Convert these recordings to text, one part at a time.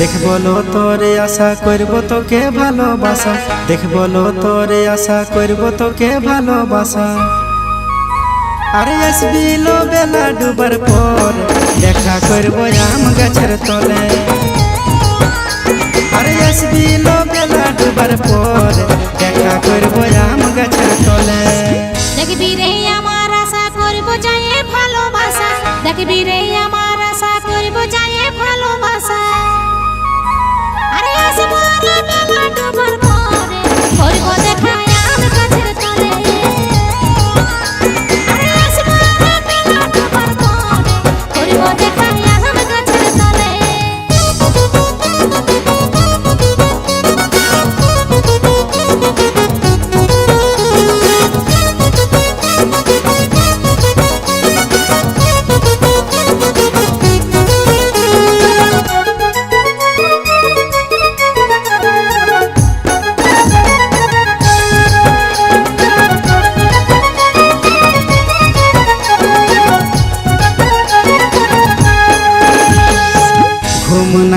দেখব লো তোরে আশা করব তোকে ভালোবাসা। দেখব লো তোরে আশা করব তোকে ভালোবাসা। আরে আসবি লো বেলা ডুবার পর, দেখা করব আম গাছের তলে। আরে আসবি লো বেলা ডুবার পর, দেখা করব আম গাছের তলে। দেখবি রে আমার আশা করব যায় ভালোবাসা। দেখবি রে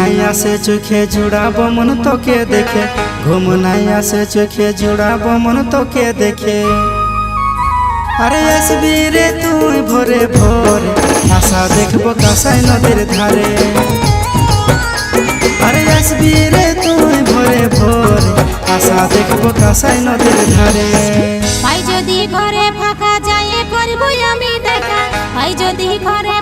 নাই আসে চোখে জুড়াবো মন তোকে দেখে। ঘুম নাই আসে চোখে জুড়াবো মন তোকে দেখে। আরে আসবি রে তুই ভোরে ভোরে আশা দেখব কাসাই নদীর ধারে। আরে আসবি রে তুই ভোরে ভোরে আশা দেখব কাসাই নদীর ধারে। ভাই যদি ঘরে ফাঁকা যায় করব আমি দেখা। ভাই যদি ঘরে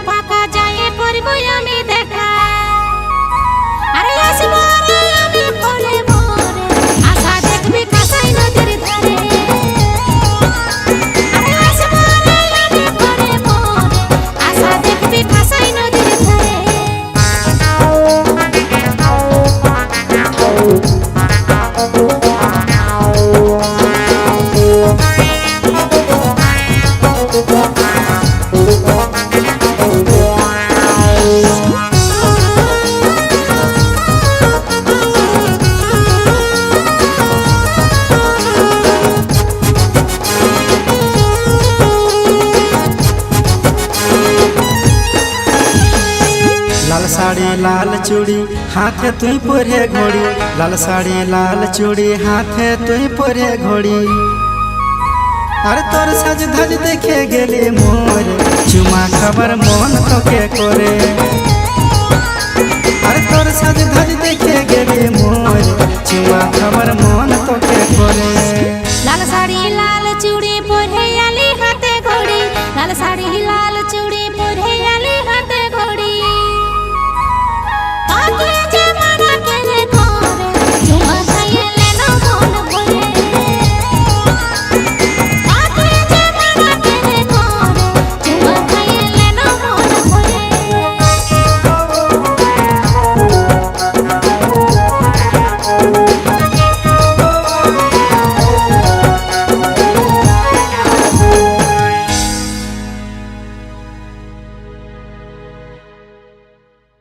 লাল চুড়ি, হাতে তুই পরে ঘড়ি। লাল শাড়ি, লাল চুড়ি, হাতে তুই পরে ঘড়ি। আর তোর সাজ ধাজ দেখে গেলে মোর। চুমা খাবার মন তোকে করে। আর তোর সাজ